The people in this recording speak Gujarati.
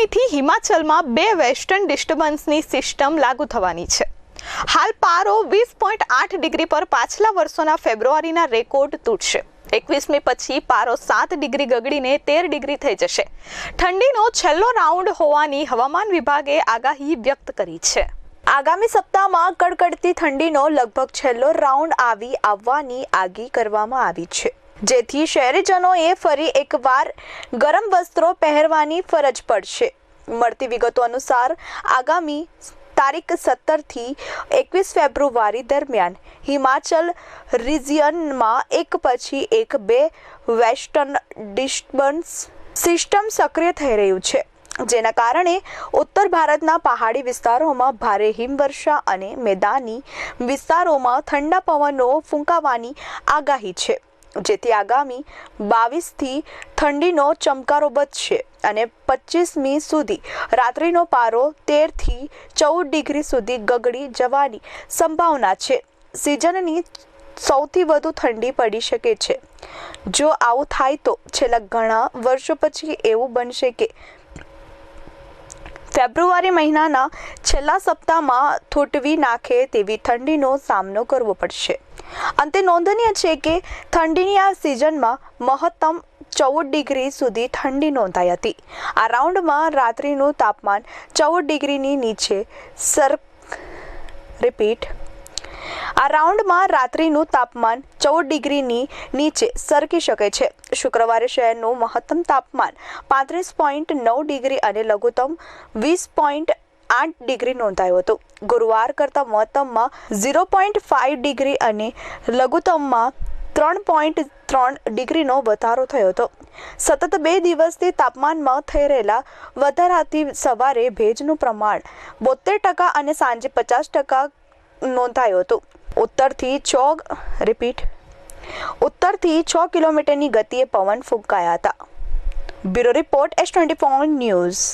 આગામીથી હિમાચલમાં બે વેસ્ટર્ન ડિસ્ટર્બન્સની સિસ્ટમ લાગુ થવાની છે. હાલ પારો વીસ પોઈન્ટ આઠ ડિગ્રી પર પાછલા વર્ષોના ફેબ્રુઆરીના રેકોર્ડ તૂટશે. એકવીસમી પછી પારો સાત ડિગ્રી ગગડીને તેર ડિગ્રી થઈ જશે. ઠંડીનો છેલ્લો રાઉન્ડ હોવાની હવામાન વિભાગે આગાહી વ્યક્ત કરી છે. આગામી સપ્તાહમાં કડકડતી ઠંડીનો લગભગ છેલ્લો રાઉન્ડ આવી આવવાની આગી કરવામાં આવી છે. જેથી શહેરીજનોએ ફરી એકવાર ગરમ વસ્ત્રો પહેરવાની ફરજ પડશે. મળતી વિગતો અનુસાર, આગામી તારીખ સત્તરથી એકવીસ ફેબ્રુઆરી દરમિયાન હિમાચલ રિજિયનમાં એક પછી એક બે વેસ્ટર્ન ડિસ્ટર્બન્સ સિસ્ટમ સક્રિય થઈ રહ્યું છે, જેના કારણે ઉત્તર ભારતના પહાડી વિસ્તારોમાં ભારે હિમવર્ષા અને મેદાની વિસ્તારોમાં ઠંડા પવનો ફૂંકાવાની આગાહી છે. જેથી આગામી બાવીસથી ઠંડીનો ચમકારો વધશે અને પચીસમી સુધી રાત્રિનો પારો તેરથી ચૌદ ડિગ્રી સુધી ગગડી જવાની સંભાવના છે. સિઝનની સૌથી વધુ ઠંડી પડી શકે છે. જો આવું થાય તો છેલ્લા ઘણા વર્ષો પછી એવું બનશે કે ફેબ્રુઆરી મહિનાના છેલ્લા સપ્તાહમાં થૂંટવી નાખે તેવી ઠંડીનો સામનો કરવો પડશે. અંતે નોંધનીય છે કે ઠંડીની આ સિઝનમાં મહત્તમ ચૌદ ડિગ્રી સુધી ઠંડી નોંધાઈ હતી. આ રાઉન્ડમાં રાત્રિનું તાપમાન ચૌદ ડિગ્રીની નીચે સર રિપીટ. આ રાઉન્ડમાં રાત્રિનું તાપમાન ચૌદ ડિગ્રીની નીચે સરકી શકે છે. શુક્રવારે શહેરનું મહત્તમ તાપમાન પાંત્રીસ પોઈન્ટ નવ ડિગ્રી અને લઘુત્તમ વીસ પોઈન્ટ આઠ ડિગ્રી નોંધાયું હતું. ગુરુવાર કરતાં મહત્તમમાં ઝીરો પોઈન્ટ ફાઇવ ડિગ્રી અને લઘુત્તમમાં ત્રણ પોઈન્ટ ત્રણ ડિગ્રીનો વધારો થયો હતો. સતત બે દિવસથી તાપમાનમાં થઈ રહેલા વધારાથી સવારે ભેજનું પ્રમાણ બોતેર ટકા અને સાંજે પચાસ ટકા નોંધાયું હતું. ઉત્તરથી છ રિપીટ, ઉત્તરથી છ કિલોમીટરની ગતિએ પવન ફૂંકાયા હતા. Bureau report S twenty four news.